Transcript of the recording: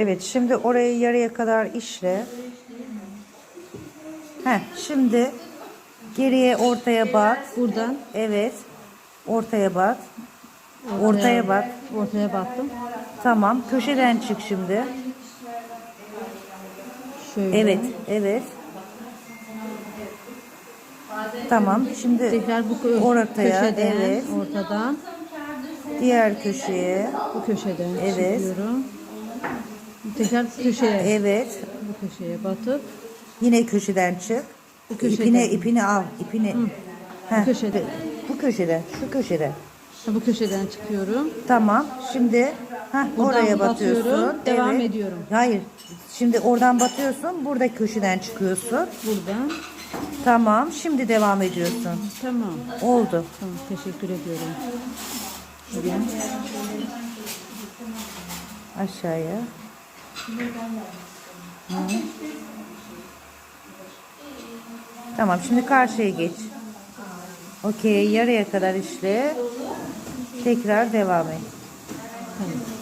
Evet şimdi orayı yarıya kadar işle. Heh, şimdi geriye ortaya bat. Buradan Evet. Ortaya bat. Ortaya bat. Ortaya battım. Tamam. Köşeden çık şimdi. Şöyle. Evet. Evet. Tamam. Şimdi Tekrar bu ortaya. köşeden, Evet. ortadan Diğer köşeye. bu köşeden Evet. çıkıyorum. Tekrar köşeye, Evet. bu köşeye batıp Yine köşeden çık. Bu köşeden. İpini ipini al. İpini. Heh, köşede. Bu köşede. Şu köşede. ha, bu köşeden çıkıyorum. Tamam. Şimdi heh, Buradan oraya batıyorsun. batıyorum, devam ediyorum. Hayır. Şimdi oradan batıyorsun. Burada köşeden çıkıyorsun. Buradan. Tamam. Şimdi devam ediyorsun. Tamam. Oldu. Tamam. Teşekkür ediyorum. Şuraya. Aşağıya. Hı. Tamam. Şimdi karşıya geç. Okey. Yarıya kadar işle. Tekrar devam et. Tamam.